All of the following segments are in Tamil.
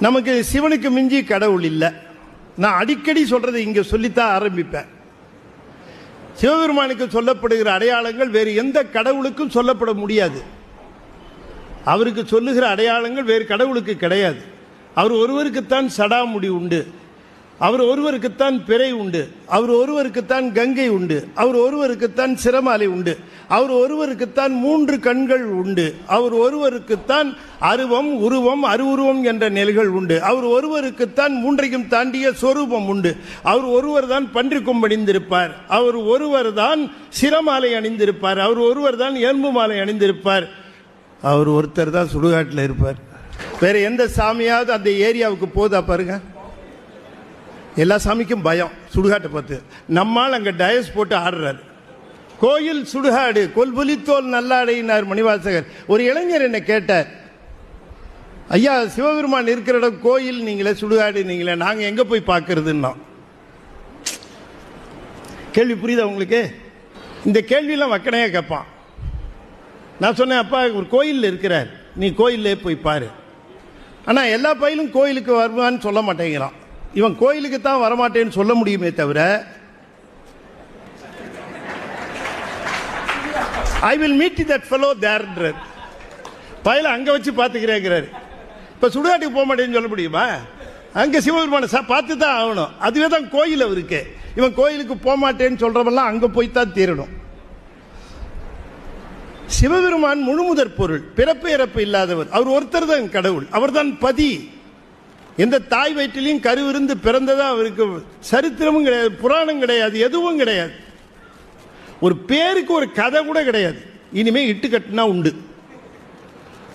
நமக்கு சிவனுக்கு மிஞ்சி கடவுள் இல்லை. நான் அடிக்கடி சொல்றதை இங்க சொல்லித்தான் ஆரம்பிப்பேன். சிவபெருமானுக்கு சொல்லப்படுகிற அடையாளங்கள் வேறு எந்த கடவுளுக்கும் சொல்லப்பட முடியாது. அவருக்கு சொல்லுகிற அடையாளங்கள் வேறு கடவுளுக்கு கிடையாது. அவர் ஒருவருக்குத்தான் சடாமுடி உண்டு. அவர் ஒருவருக்குத்தான் பிறை உண்டு. அவர் ஒருவருக்குத்தான் கங்கை உண்டு. அவர் ஒருவருக்குத்தான் சிரமாலை உண்டு. அவர் ஒருவருக்குத்தான் மூன்று கண்கள் உண்டு. அவர் ஒருவருக்குத்தான் அருவம் உருவம் அருவுருவம் என்ற நிலைகள் உண்டு. அவர் ஒருவருக்குத்தான் மூன்றையும் தாண்டிய சொரூபம் உண்டு. அவர் ஒருவர் தான் பன்றி கொம்பணிந்திருப்பார். அவர் ஒருவர் தான் சிரமாலை அணிந்திருப்பார். அவர் ஒருவர் தான் எலும்பு மாலை அணிந்திருப்பார். அவர் ஒருத்தர் தான் சுடுகாட்டில் இருப்பார். வேற எந்த சாமியாவது அந்த ஏரியாவுக்கு போதா பாருங்க. எல்லா சாமிக்கும் பயம் சுடுகாட்டை பார்த்து. நம்மால் அங்கே டயஸ் போட்டு ஆடுறாரு. கோயில் சுடுகாடு கொல்புலித்தோல் நல்லாடையினார் மணிவாசகர். ஒரு இளைஞர் என்னை கேட்டார் ஐயா சிவபெருமான் இருக்கிற இடம் கோயில் நீங்களே சுடுகாடு நீங்களே நாங்கள் எங்கே போய் பார்க்கறதுன்னா? கேள்வி புரியுதா உங்களுக்கு? இந்த கேள்வியெல்லாம் வக்கனையாக கேட்பான். நான் சொன்னேன் அப்பா ஒரு கோயிலில் இருக்கிறார். நீ கோயிலே போய் பாரு. ஆனால் எல்லா பயிலும் கோயிலுக்கு வருவான்னு சொல்ல மாட்டேங்கிறான். இவன் கோயிலுக்கு தான் வரமாட்டேன்னு சொல்ல முடியுமே தவிர I will meet that fellow தேர்ன்றார் பயில அங்கே வச்சு பார்த்துக்கிறேங்கிறாரு. இப்போ சுடுகாட்டுக்கு போக மாட்டேன்னு சொல்ல முடியுமா? அங்கே சிவபெருமானை சா பார்த்து தான் ஆகணும். அதுவே தான் கோயில் அவருக்கு. இவன் கோயிலுக்கு போக மாட்டேன்னு சொல்கிறவெல்லாம் அங்கே போய் தான் தீரணும். சிவபெருமான் முழுமுதற் பொருள் பிறப்பு இறப்பு இல்லாதவர். அவர் ஒருத்தர் தான் கடவுள். அவர்தான் பதி. எந்த தாய் வயிற்றிலையும் கருவிருந்து பிறந்ததா அவருக்கு சரித்திரமும் கிடையாது புராணம் கிடையாது எதுவும் கிடையாது. ஒரு பேருக்கு ஒரு கதை கூட கிடையாது. இனிமே இட்டு கட்டினா உண்டு.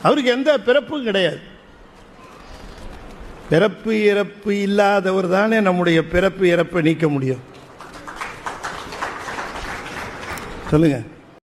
அவருக்கு எந்த பிறப்பும் கிடையாது. பிறப்பு இறப்பு இல்லாதவர் தானே நம்முடைய பிறப்பு இறப்பை நீக்க முடியும். சொல்லுங்க.